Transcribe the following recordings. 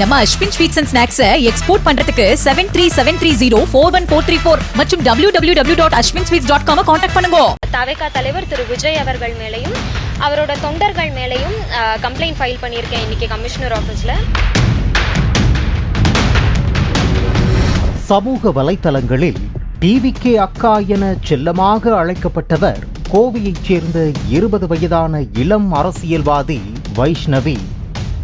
நம்ம Aswin sweets and snacks export பண்றதுக்கு seven three seven three zero four one four three four மற்றும் W W W dot Aswin sweets dot com contact பண்ணுங்க. தவேகா தலைவர் திரு விஜய் அவர்கள் மேலேயும் அவரோட தொண்டர்கள் மேலேயும் கம்ப்ளைண்ட் ஃபைல் பண்ணியிருக்கேன் இன்னைக்கு கமிஷனர் ஆஃபீஸில் சமூக வலைத்தளங்களில் டிவிகே அக்கா என செல்லமாக அழைக்கப்பட்டவர் கோவையைச் சேர்ந்த இருபது வயதான இளம் அரசியல்வாதி வைஷ்ணவி.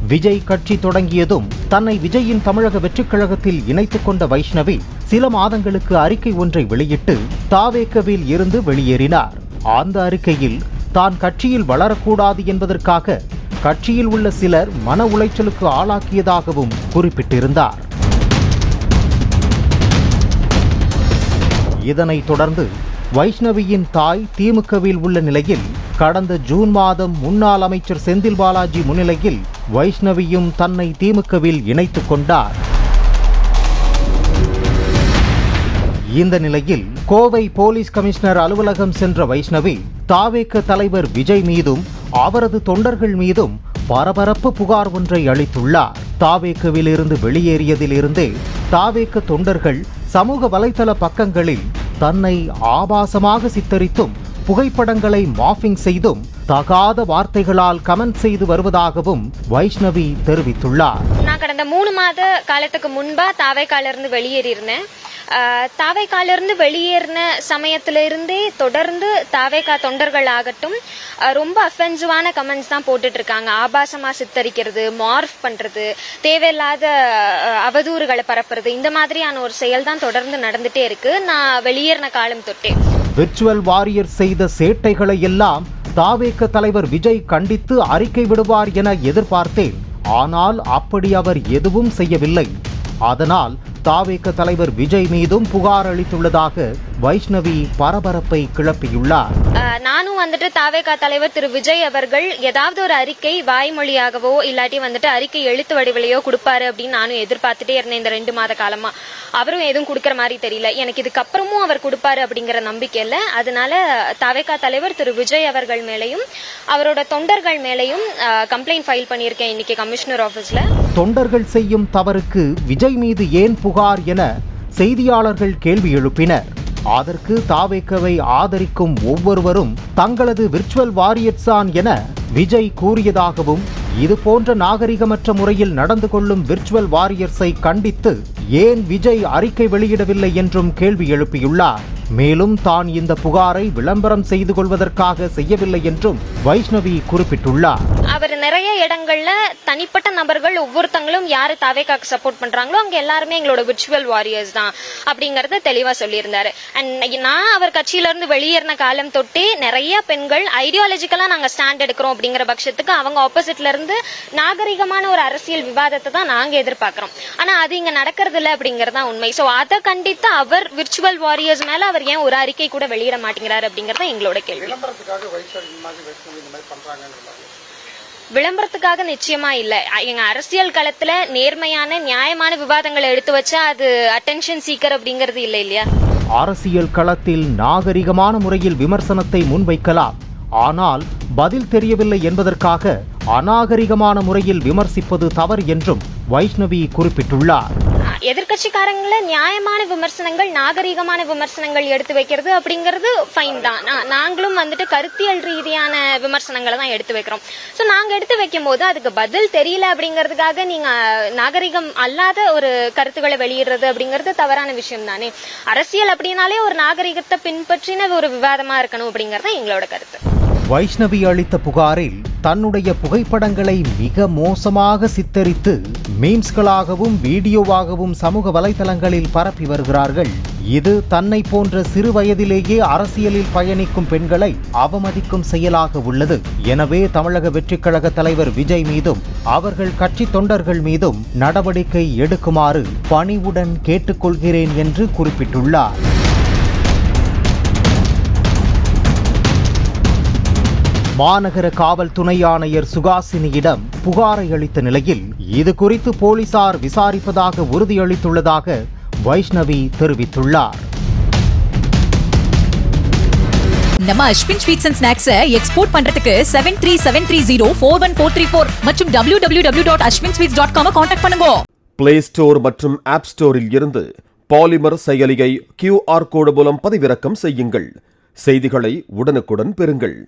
விஜய் கட்சி தொடங்கியதும் தன்னை விஜயின் தமிழக வெற்றிக் கழகத்தில் இணைத்துக் கொண்ட வைஷ்ணவி சில மாதங்களுக்கு அறிக்கை ஒன்றை வெளியிட்டு தாவேக்கவில் இருந்து வெளியேறினார். அந்த அறிக்கையில் தான் கட்சியில் வளரக்கூடாது என்பதற்காக கட்சியில் உள்ள சிலர் மன உளைச்சலுக்கு ஆளாக்கியதாகவும் குறிப்பிட்டிருந்தார். இதனைத் தொடர்ந்து வைஷ்ணவியின் தாய் திமுகவில் உள்ள நிலையில் கடந்த ஜூன் மாதம் முன்னாள் அமைச்சர் செந்தில் பாலாஜி முன்னிலையில் வைஷ்ணவியும் தன்னை திமுகவில் இணைத்துக் கொண்டார். இந்த நிலையில் கோவை போலீஸ் கமிஷனர் அலுவலகம் சென்ற வைஷ்ணவி தாவேக்க தலைவர் விஜய் மீதும் அவரது தொண்டர்கள் மீதும் பரபரப்பு புகார் ஒன்றை அளித்துள்ளார். தாவேக்கவில் இருந்து வெளியேறியதிலிருந்தே தாவேக்க தொண்டர்கள் சமூக வலைதள பக்கங்களில் தன்னை ஆபாசமாக சித்தரித்தும் புகைப்படங்களை மாஃபிங் செய்தும் தகாத வார்த்தைகளால் கமெண்ட் செய்து வருவதாகவும் வைஷ்ணவி தெரிவித்துள்ளார். நான் கடந்த மூணு மாத காலத்துக்கு முன்பா தாவைக்காலிருந்து வெளியேறியிருந்தேன். ஆஹ் வெளியேறின சமயத்திலிருந்தே தொடர்ந்து தாவைக்கா தொண்டர்கள் ஆகட்டும் ரொம்ப அஃபென்சிவான கமெண்ட்ஸ் தான் போட்டுட்டு இருக்காங்க ஆபாசமா சித்தரிக்கிறது மார்ஃப் பண்றது தேவையில்லாத அவதூறுகளை பரப்புறது இந்த மாதிரியான ஒரு செயல் தான் தொடர்ந்து நடந்துட்டே இருக்கு. நான் வெளியேறின காலம் தொட்டே. விர்ச்சுவல் வாரியர் செய்த சேட்டைகளை எல்லாம் தாவேக்க தலைவர் விஜய் கண்டித்து அறிக்கை விடுவார் என எதிர்பார்த்தேன். ஆனால் அப்படி அவர் எதுவும் செய்யவில்லை. அதனால் தாவேக்க தலைவர் விஜய் மீதும் புகார் அளித்துள்ளதாக வைஷ்ணவி பரபரப்பை கிளப்பியுள்ளார். நானும் வந்துட்டு தாவேகா தலைவர் திரு விஜய் அவர்கள் ஏதாவது ஒரு அறிக்கை வாய்மொழியாகவோ இல்லாட்டி வந்துட்டு அறிக்கை எழுத்து வடிவிலையோ கொடுப்பாரு அப்படின்னு நானும் எதிர்பார்த்துட்டே இருந்தேன் இந்த ரெண்டு மாத காலமா. அவரும் எதுவும் கொடுக்கற மாதிரி தெரியல. எனக்கு இதுக்கப்புறமும் அவர் கொடுப்பாரு அப்படிங்கிற நம்பிக்கை இல்ல. அதனால தாவேகா தலைவர் திரு விஜய் அவர்கள் மேலையும் அவரோட தொண்டர்கள் மேலையும் கம்ப்ளைண்ட் ஃபைல் பண்ணியிருக்கேன் இன்னைக்கு கமிஷனர் ஆஃபீஸ்ல தொண்டர்கள் செய்யும் தவறுக்கு விஜய் மீது ஏன் புகார் புகார் என செய்தியாளர்கள் கேள்வி எழுப்பினர். அதற்கு தாவேக்கவை ஆதரிக்கும் ஒவ்வொருவரும் தங்களது விர்ச்சுவல் வாரியர்ஸான் என விஜய் கூறியதாகவும் இதுபோன்ற நாகரிகமற்ற முறையில் நடந்து கொள்ளும் விர்ச்சுவல் வாரியர்ஸை கண்டித்து ஏன் விஜய் அறிக்கை வெளியிடவில்லை என்றும் கேள்வி எழுப்பியுள்ளார். மேலும் தான் இந்த புகாரை விளம்பரம் செய்து கொள்வதற்காக செய்யவில்லை என்றும் வைஷ்ணவி குறிப்பிட்டுள்ளார். அவர் நிறைய இடங்கள்ல தனிப்பட்ட நபர்கள் ஒவ்வொருத்தங்களும் யாரு தாவேக்காக்கு சப்போர்ட் பண்றாங்களோ அங்க எல்லாருமே எங்களோட விர்ச்சுவல் வாரியர்ஸ் தான் அப்படிங்கறத தெளிவா சொல்லியிருந்தாரு. அண்ட் நான் அவர் கட்சியில இருந்து வெளியேறின காலம் தொட்டே நிறைய பெண்கள் ஐடியாலஜிக்கலா நாங்க ஸ்டாண்ட் எடுக்கிறோம் அப்படிங்கிற பட்சத்துக்கு அவங்க ஆப்போசிட்ல இருந்து நாகரிகமான ஒரு அரசியல் விவாதத்தை தான் நாங்க எதிர்பார்க்கிறோம். ஆனா அது இங்க நடக்கிறது இல்லை அப்படிங்கறது தான் உண்மை. சோ அதை கண்டித்து அவர் விர்ச்சுவல் வாரியர்ஸ் மேல அவர் ஏன் ஒரு அறிக்கை கூட வெளியிட மாட்டேங்கிறாரு அப்படிங்கறத தான் எங்களோட கேள்வி. விளம்பரத்துக்காக நிச்சயமா இல்ல. எங்க அரசியல் களத்துல நேர்மையான நியாயமான விவாதங்களை எடுத்து வச்சா அது அட்டென்ஷன் சீக்கர் அப்படிங்கிறது இல்ல இல்லையா? அரசியல் களத்தில் நாகரிகமான முறையில் விமர்சனத்தை முன்வைக்கலாம். ஆனால் பதில் தெரியவில்லை என்பதற்காக அநாகரிகமான முறையில் விமர்சிப்பது தவறு என்றும் வைஷ்ணவி குறிப்பிட்டுள்ளார். எதிர்கட்சிக்காரங்கள நியாயமான விமர்சனங்கள் நாகரிகமான விமர்சனங்கள் எடுத்து வைக்கிறது அப்படிங்கிறது ஃபைன் தான். நாங்களும் வந்துட்டு கருத்தியல் ரீதியான விமர்சனங்களை தான் எடுத்து வைக்கிறோம். ஸோ நாங்கள் எடுத்து வைக்கும் போது அதுக்கு பதில் தெரியல அப்படிங்கிறதுக்காக நீங்க நாகரிகம் அல்லாத ஒரு கருத்துக்களை வெளியிடுறது அப்படிங்கிறது தவறான விஷயம் தானே. அரசியல் அப்படின்னாலே ஒரு நாகரிகத்தை பின்பற்றின ஒரு விவாதமா இருக்கணும் அப்படிங்கிறது எங்களோட கருத்து. வைஷ்ணவி அளித்த புகாரில் தன்னுடைய புகைப்படங்களை மிக மோசமாக சித்தரித்து மீம்ஸ்களாகவும் வீடியோவாகவும் சமூக வலைதளங்களில் பரப்பி வருகிறார்கள். இது தன்னை போன்ற சிறு வயதிலேயே அரசியலில் பயணிக்கும் பெண்களை அவமதிக்கும் செயலாக உள்ளது. எனவே தமிழக வெற்றிக் கழக தலைவர் விஜய் மீதும் அவர்கள் கட்சி தொண்டர்கள் மீதும் நடவடிக்கை எடுக்குமாறு பணிவுடன் கேட்டுக்கொள்கிறேன் என்று குறிப்பிட்டுள்ளார். மாநகர காவல் துணை ஆணையர் சுகாசினியிடம் புகாரை அளித்த நிலையில் இது குறித்து போலீசார் விசாரிப்பதாக உறுதியளித்துள்ளதாக வைஷ்ணவி தெரிவித்துள்ளார். நம்ம அஸ்வின் ஸ்வீட்ஸ் அண்ட் ஸ்நாக்ஸை எக்ஸ்போர்ட் பண்றதுக்கு seven three seven three zero four one four three four மற்றும் W W W dot Aswin sweets dot com contact பண்ணுங்க. பிளே ஸ்டோர் மற்றும் ஆப் ஸ்டோரில் இருந்து பாலிமர் செயலியை கியூஆர் கோடு மூலம் பதிவிறக்கம் செய்யுங்கள். செய்திகளை உடனுக்குடன் பெறுங்கள்.